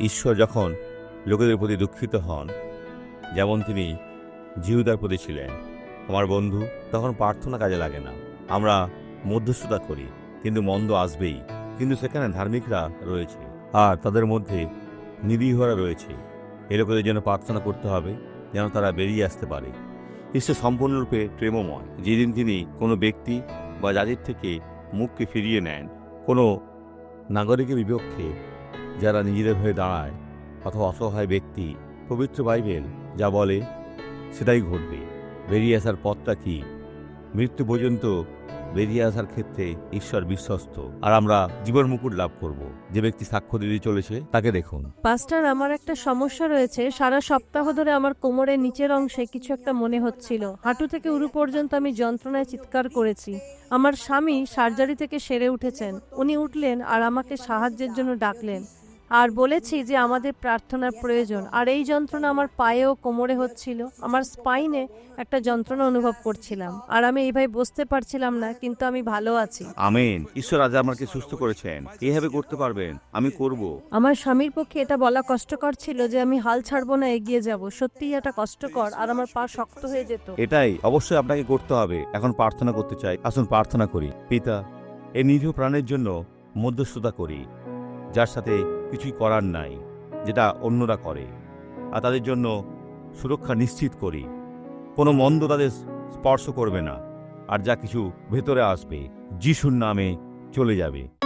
ঈশ্বর যখন লোকেদের প্রতি দুঃখিত হন, যেমন তিনি জিহুদার প্রতি ছিলেন, আমার বন্ধু, তখন প্রার্থনা কাজে লাগে না। আমরা মধ্যস্থতা করি, কিন্তু মন্দ আসবেই, কিন্তু সেখানে ধার্মিকরা রয়েছে, আর তাদের মধ্যে নিরীহরা রয়েছে। এ লোকেদের জন্য প্রার্থনা করতে হবে, যেন তারা বেরিয়ে আসতে পারে। ঈশ্বর সম্পূর্ণরূপে প্রেমময়, যেদিন তিনি কোনো ব্যক্তি বা জাতির থেকে মুখকে ফিরিয়ে নেন, কোনো নাগরিকের বিপক্ষে যারা নিজেদের হয়ে দাঁড়ায় অথবা অসহায় ব্যক্তি, পবিত্র বাইবেল যা বলে, সেটাই ঘটবে। বেরিয়ে আসার পথটা কি? মৃত্যু পর্যন্ত বেরিয়ে আসার ক্ষেত্রে ঈশ্বর বিশ্বস্ত। আর আমরা জীবন মুকুট লাভ করব। যে ব্যক্তি সাক্ষ্য দিতে চলেছে, তাকে দেখুন। পাস্টার, আমার একটা সমস্যা রয়েছে। সারা সপ্তাহ ধরে আমার কোমরের নিচের অংশে কিছু একটা মনে হচ্ছিল। হাঁটু থেকে উরু পর্যন্ত আমি যন্ত্রণায় চিৎকার করেছি। আমার স্বামী সার্জারি থেকে সেরে উঠেছেন। উনি উঠলেন আর আমাকে সাহায্যের জন্য ডাকলেন। আর বলেছি যে আমাদের প্রার্থনার প্রয়োজন। আর এই যন্ত্রণা আমার পায়ে ও কোমরে হচ্ছিল। আমার স্পাইনে একটা যন্ত্রণা অনুভব করছিলাম। আর আমি এইভাবে বসতে পারছিলাম না কিন্তু আমি ভালো আছি। আমিন। ঈশ্বর আজ আমাকে সুস্থ করেছেন। এইভাবে করতে পারবেন। আমি করব। আমার স্বামীর পক্ষে এটা বলা কষ্টকর ছিল যে আমি হাল ছাড়বো না এগিয়ে যাব। সত্যিই এটা কষ্টকর আর আমার পা শক্ত হয়ে যেত। এটাই। অবশ্যই আপনাকে করতে হবে। এখন প্রার্থনা করতে চাই। আসুন প্রার্থনা করি। পিতা এই নিরীহ প্রাণের জন্য মধ্যস্থতা করি। যার সাথে কিছুই করার নাই, যেটা অন্যরা করে, আর তাদের জন্য সুরক্ষা নিশ্চিত করি। কোনো মন্দ তাদের স্পর্শ করবে না, আর যা কিছু ভেতরে আসবে, যিশুর নামে চলে যাবে।